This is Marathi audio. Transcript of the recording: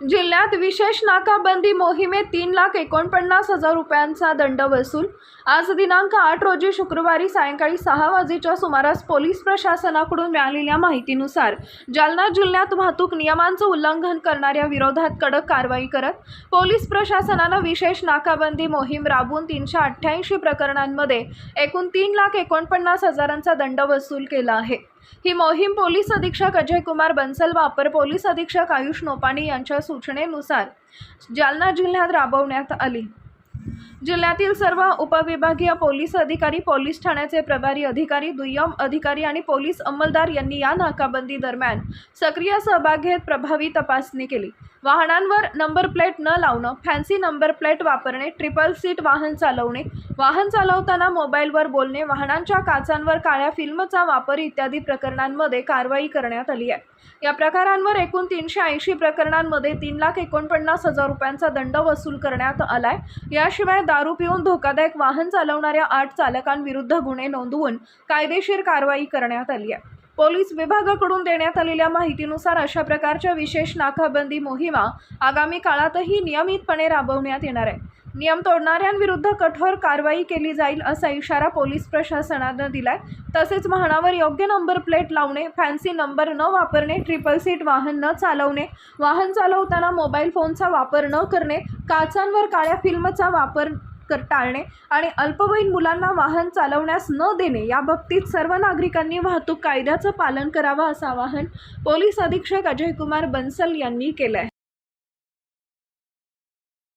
जिल्ह्यात विशेष नाकाबंदी मोहिमेत तीन लाख एकोणपन्नास हजार रुपयांचा दंड वसूल. आज दिनांक आठ रोजी शुक्रवारी सायंकाळी सहा वाजेच्या सुमारास पोलीस प्रशासनाकडून मिळालेल्या माहितीनुसार जालना जिल्ह्यात वाहतूक नियमांचं उल्लंघन करणाऱ्या विरोधात कडक कारवाई करत पोलीस प्रशासनानं विशेष नाकाबंदी मोहीम राबवून तीनशे अठ्ठ्याऐंशी प्रकरणांमध्ये एकूण तीन लाख एकोणपन्नास हजारांचा दंड वसूल केला आहे. ही मोहीम पोलीस अधीक्षक अजय कुमार बन्सल व अपर पोलीस अधीक्षक आयुष नोपाणी यांच्या सूचनेनुसार जालना जिल्ह्यात राबवण्यात आली. जिल्ह्यातील सर्व उपविभागीय पोलीस अधिकारी पोलीस ठाण्याचे प्रभारी अधिकारी दुय्यम अधिकारी आणि पोलीस अंमलदार यांनी या नाकाबंदी दरम्यान सक्रिय सहभाग घेत प्रभावी तपासणी केली. वाहनांवर नंबर प्लेट न लावणं फॅन्सी नंबर प्लेट वापरणे ट्रिपल सीट वाहन चालवणे वाहन चालवताना मोबाईलवर बोलणे वाहनांच्या काचांवर काळ्या फिल्मचा वापर इत्यादी प्रकरणांमध्ये कारवाई करण्यात आली आहे. या प्रकारांवर एकूण तीनशे ऐंशी प्रकरणांमध्ये तीन लाख एकोणपन्नास हजार रुपयांचा दंड वसूल करण्यात आलाय. याशिवाय दारू पिऊन धोकादायक वाहन चालवणाऱ्या आठ चालकांविरुद्ध गुन्हे नोंदवून कायदेशीर कारवाई करण्यात आली आहे. पोलीस विभागाकडून देण्यात आलेल्या माहितीनुसार अशा प्रकारच्या विशेष नाकाबंदी मोहिमा आगामी काळातही नियमितपणे राबवण्यात येणार आहे. नियम तोडणाऱ्यांविरुद्ध कठोर कारवाई केली जाईल असा इशारा पोलीस प्रशासनानं दिलाय. तसेच वाहनावर योग्य नंबर प्लेट लावणे फॅन्सी नंबर न वापरणे ट्रिपल सीट वाहन न चालवणे वाहन चालवताना मोबाईल फोनचा वापर न करणे काचांवर काळ्या फिल्मचा वापर कर टाळणे आणि अल्पवयीन मुलांना वाहन चालवण्यास न देणे या बाबतीत सर्व नागरिकांनी वाहतूक कायद्याचं पालन करावं असं आवाहन पोलीस अधीक्षक अजय कुमार बन्सल यांनी केलं आहे